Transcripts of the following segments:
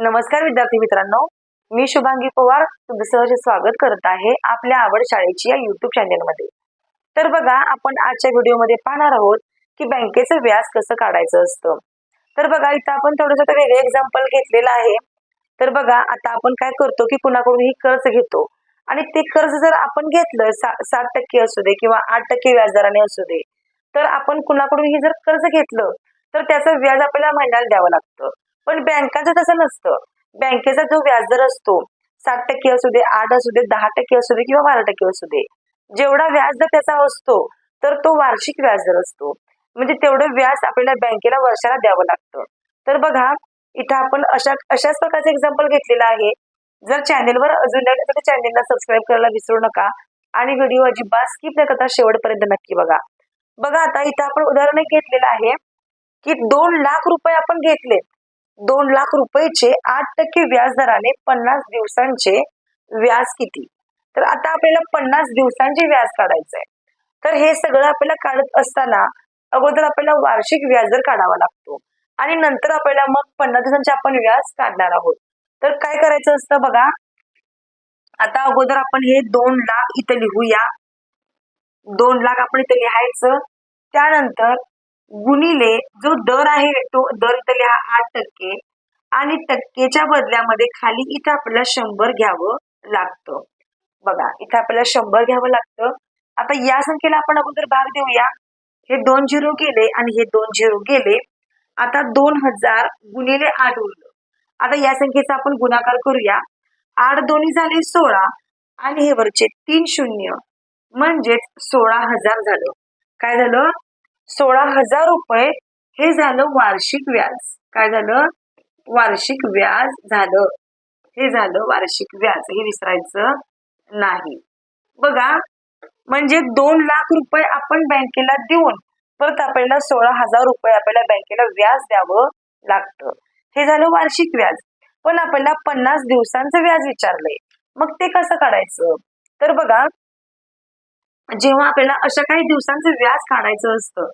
नमस्कार विद्यार्थी मित्रांनो. मी शुभांगी पवार तुमचं सहज स्वागत करत आहे आपल्या आवड शाळेची या युट्यूब चॅनेलमध्ये तर बघा आपण आजच्या व्हिडिओमध्ये पाहणार आहोत की बँकेचं व्याज कसं काढायचं असतं. तर बघा इथं आपण थोडंसं वेगळं एक्झाम्पल घेतलेलं आहे. तर बघा आता आपण काय करतो की कुणाकडूनही कर्ज घेतो. आणि ते कर्ज जर आपण घेतलं सा सात टक्के असू दे किंवा आठ टक्के व्याजदराने असू दे तर आपण कुणाकडूनही जर कर्ज घेतलं तर त्याचं व्याज आपल्याला महिन्याला द्यावं लागतं. पण बँकांचं तसं नसतं. बँकेचा जो व्याजदर असतो सात टक्के असू दे आठ असू दे दहा टक्के असू दे किंवा बारा टक्के असू दे जेवढा व्याजदर त्याचा असतो तर तो वार्षिक व्याजदर असतो. म्हणजे तेवढं व्याज आपल्याला बँकेला वर्षाला द्यावं लागतं. तर बघा इथं आपण अशा अशाच प्रकारचं एक्झाम्पल घेतलेलं आहे. जर चॅनेलवर अजून तर चॅनेलला सबस्क्राईब करायला विसरू नका आणि व्हिडिओ अजिबात स्किप न करता शेवटपर्यंत नक्की बघा. बघा आता इथं आपण उदाहरण एक घेतलेलं आहे की दोन लाख रुपये आपण घेतले दोन लाख रुपयेचे आठ टक्के व्याज दराने पन्नास दिवसांचे व्याज किती? तर आता आपल्याला पन्नास दिवसांचे व्याज काढायचं आहे तर हे सगळं आपल्याला काढत असताना अगोदर आपल्याला वार्षिक व्याजदर काढावा लागतो. आणि नंतर आपल्याला मग पन्नास दिवसांचे आपण व्याज काढणार आहोत. तर काय करायचं असतं बघा? आता अगोदर आपण हे दोन लाख इथं लिहूया. दोन लाख आपण इथं लिहायचं. त्यानंतर गुणिले जो दर आहे तो दर इथं लिहा आठ टक्के आणि टक्केच्या बदल्यामध्ये खाली इथं आपल्याला शंभर घ्यावं लागतं. बघा इथं आपल्याला शंभर घ्यावं लागतं. आता या संख्येला आपण अगोदर भाग देऊया. हे दोन झिरो गेले आणि हे दोन झिरो गेले. आता दोन हजार गुणिले आठ उरलं. आता या संख्येचा आपण गुणाकार करूया. आठ दोन्ही झाले सोळा आणि हे वरचे तीन शून्य. म्हणजेच सोळा हजार झालं. काय झालं? सोळा हजार रुपये हे झालं वार्षिक व्याज. काय झालं? वार्षिक व्याज झालं. हे झालं वार्षिक व्याज. हे विसरायचं नाही. बघा म्हणजे दोन लाख रुपये आपण बँकेला देऊन परत आपल्याला सोळा हजार रुपये आपल्याला बँकेला व्याज द्यावं लागतं. हे झालं वार्षिक व्याज. पण आपल्याला पन्नास दिवसांचं व्याज विचारलंय. मग ते कसं काढायचं? तर बघा जेव्हा आपल्याला अशा काही दिवसांचं व्याज काढायचं असतं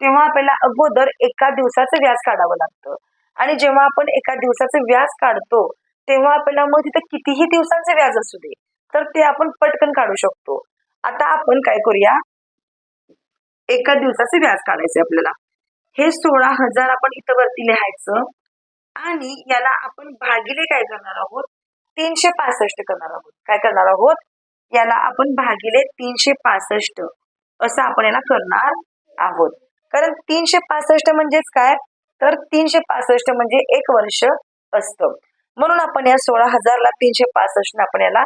तेव्हा आपल्याला अगोदर एका दिवसाचं व्याज काढावं लागतं. आणि जेव्हा आपण एका दिवसाचं व्याज काढतो तेव्हा आपल्याला मग तिथं कितीही दिवसांचं व्याज असू दे तर ते आपण पटकन काढू शकतो. आता आपण काय करूया? एका दिवसाचं व्याज काढायचं आपल्याला. हे सोळा हजार आपण इथं वरती लिहायचं आणि याला आपण भागिले काय करणार आहोत? तीनशे पासष्ट करणार आहोत. काय करणार आहोत? याला आपण भागिले तीनशे पासष्ट असं आपण याला करणार आहोत. कारण तीनशे पासष्ट म्हणजेच काय? तर तीनशे पासष्ट म्हणजे एक वर्ष असतं. म्हणून आपण या सोळा हजारला तीनशे पासष्ट आपण याला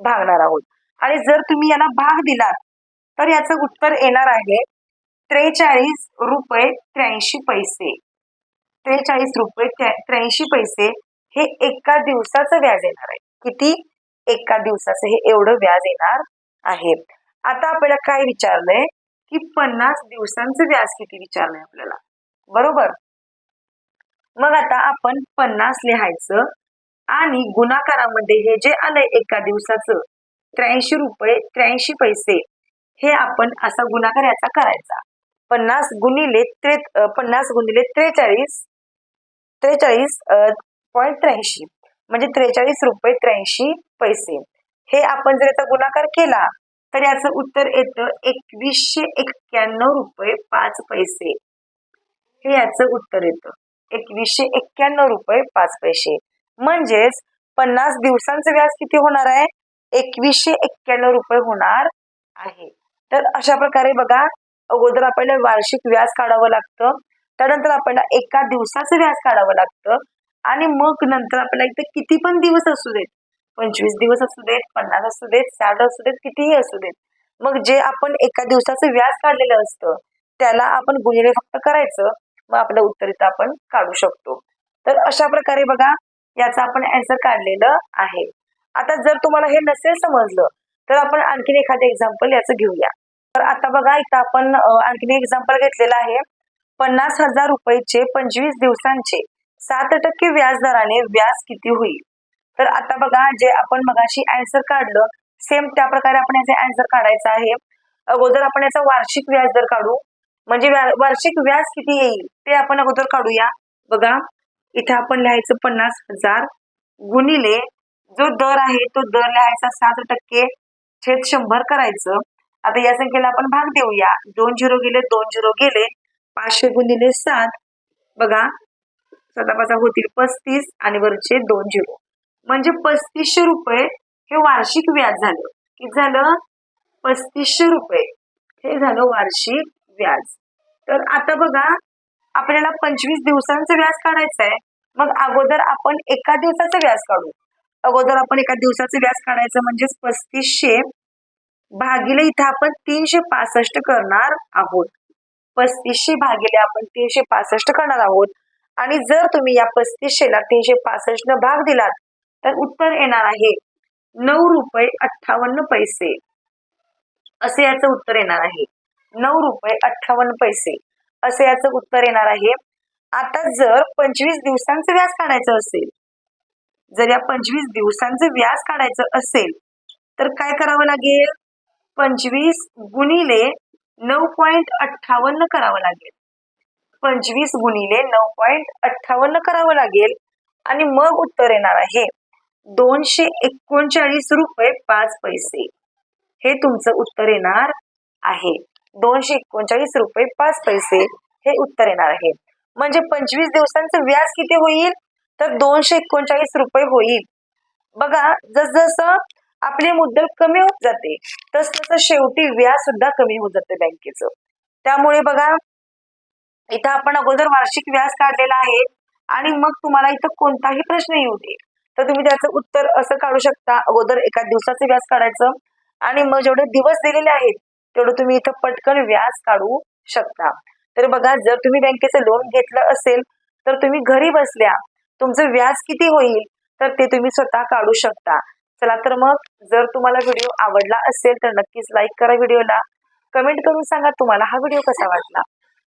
भागणार आहोत. आणि जर तुम्ही याला भाग दिलात तर याचं उत्तर येणार आहे त्रेचाळीस रुपये त्र्याऐंशी पैसे. त्रेचाळीस रुपये त्र्याऐंशी पैसे हे एका दिवसाचं व्याज येणार आहे. किती? एका दिवसाचं हे एवढं व्याज येणार आहे. आता आपल्याला काय विचारलंय? की पन्नास दिवसांचं व्याज किती विचारलंय आपल्याला? बरोबर? मग आता आपण पन्नास लिहायचं आणि गुणाकारामध्ये हे जे आलंय एका दिवसाचं त्र्याऐंशी रुपये त्र्याऐंशी पैसे हे आपण असा गुणाकार याचा करायचा. पन्नास गुणिले त्रे पन्नास गुणिले त्रेचाळीस त्रेचाळीस पॉईंट त्र्याऐंशी. म्हणजे त्रेचाळीस रुपये त्र्याऐंशी पैसे. हे आपण जर याचा गुणाकार केला तर याचं उत्तर येतं एकवीसशे एक्क्याण्णव रुपये पाच पैसे. हे याचं उत्तर येतं. एकवीसशे एक्क्याण्णव रुपये पाच पैसे. म्हणजेच पन्नास दिवसांचं व्याज किती होणार आहे? एकवीसशे एक्क्याण्णव रुपये होणार आहे. तर अशा प्रकारे बघा अगोदर आपल्याला वार्षिक व्याज काढावं लागतं. त्यानंतर आपल्याला एका दिवसाचं व्याज काढावं लागतं. आणि मग नंतर आपल्याला इथे किती पण दिवस असू देत पंचवीस दिवस असू देत पन्नास असू देत साठ असू देत कितीही असू देत मग जे आपण एका दिवसाचं व्याज काढलेलं असतं त्याला आपण गुणिले फक्त करायचं मग आपलं उत्तर इथं आपण काढू शकतो. तर अशा प्रकारे बघा याचा आपण अँसर काढलेलं आहे. आता जर तुम्हाला हे नसेल समजलं तर आपण आणखीन एखादं एक्झाम्पल याचं घेऊया. तर आता बघा इथं आपण आणखीन एक्झाम्पल घेतलेलं आहे. पन्नास हजार रुपयेचे पंचवीस दिवसांचे सात टक्के व्याजदराने व्याज किती होईल? तर आता बघा जे आपण मगाशी अँसर काढलं सेम त्या प्रकारे आपण याचे अँसर काढायचं आहे. अगोदर आपण याचा वार्षिक व्याज दर काढू. म्हणजे वार्षिक व्याज किती येईल ते आपण अगोदर काढूया. बघा इथे आपण लिहायचं पन्नास हजार गुणिले जो दर आहे तो दर लिहायचा सात टक्के छेद शंभर करायचं. आता या संख्येला आपण भाग देऊया. दोन झिरो गेले दोन झिरो गेले पाचशे गुणिले सात. बघा सदाबाजा होतील पस्तीस आणि वरचे दोन झिरो. म्हणजे पस्तीसशे रुपये हे वार्षिक व्याज झालं. कि झालं? पस्तीसशे रुपये. हे झालं वार्षिक व्याज. तर आता बघा आपल्याला पंचवीस दिवसांचं व्याज काढायचं आहे मग अगोदर आपण एका दिवसाचं व्याज काढू. अगोदर आपण एका दिवसाचं व्याज काढायचं म्हणजेच पस्तीसशे भागिले इथं आपण तीनशे पासष्ट करणार आहोत. पस्तीसशे भागिले आपण तीनशे पासष्ट करणार आहोत. आणि जर तुम्ही या पस्तीसशेला तीनशे पासष्ट न भाग दिलात तर उत्तर येणार आहे नऊ रुपये अठ्ठावन्न पैसे. असे याचं उत्तर येणार आहे. नऊ रुपये अठ्ठावन्न पैसे. असे याचं उत्तर येणार आहे. आता जर पंचवीस दिवसांचं व्याज काढायचं असेल जर या पंचवीस दिवसांचं व्याज काढायचं असेल तर काय करावं लागेल? पंचवीस गुणिले नऊ पॉईंट अठ्ठावन्न करावं लागेल. पंचवीस गुणिले नऊ पॉईंट अठ्ठावन्न करावं लागेल. आणि मग उत्तर येणार आहे. दोनशे एकोणचाळीस रुपये पाच पैसे. हे तुमचं उत्तर येणार आहे. दोनशे एकोणचाळीस रुपये पाच पैसे हे उत्तर येणार आहे. म्हणजे पंचवीस दिवसांचं व्याज किती होईल? तर दोनशे एकोणचाळीस रुपये होईल. बघा जसजसं आपली मुद्दल कमी होत जाते तस तसं शेवटी व्याज सुद्धा कमी होत जाते बँकेचं. त्यामुळे बघा इथं आपण अगोदर वार्षिक व्याज काढलेला आहे आणि मग तुम्हाला इथं कोणताही प्रश्न येऊ दे. तर तुम्ही त्याचं उत्तर असं काढू शकता. अगोदर एका दिवसाचं व्याज काढायचं आणि मग जेवढे दिवस दिलेले आहेत तेवढं तुम्ही इथं पटकन व्याज काढू शकता. तर बघा जर तुम्ही बँकेचं लोन घेतलं असेल तर तुम्ही घरी बसल्या तुमचं व्याज किती होईल तर ते तुम्ही स्वतः काढू शकता. चला तर मग जर तुम्हाला व्हिडिओ आवडला असेल तर नक्कीच लाईक करा व्हिडिओला कमेंट करून सांगा तुम्हाला हा व्हिडिओ कसा वाटला.